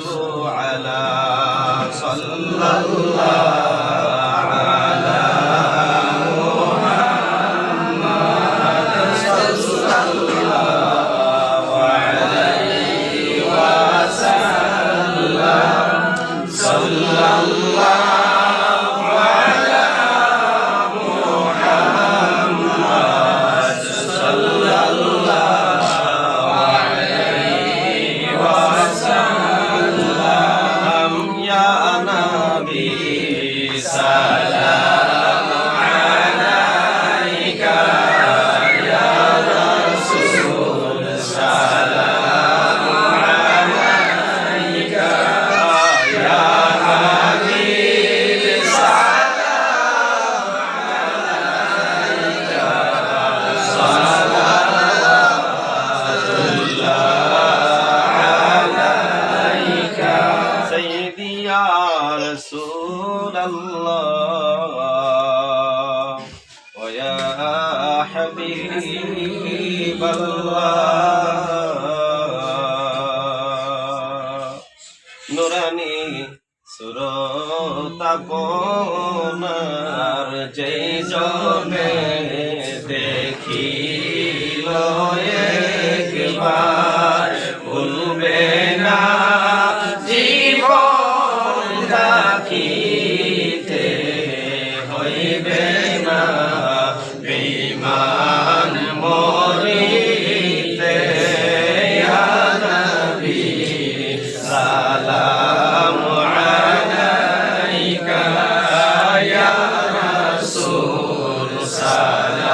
صلوا على صلى الله Side. رسول الله ويا حبيب الله নুরানি সুরতাপনার যেই জনে দেখিল একবার হইবে না বিমান মরিতে নবী সালাম আলাইকা ইয়া রাসূল সালাম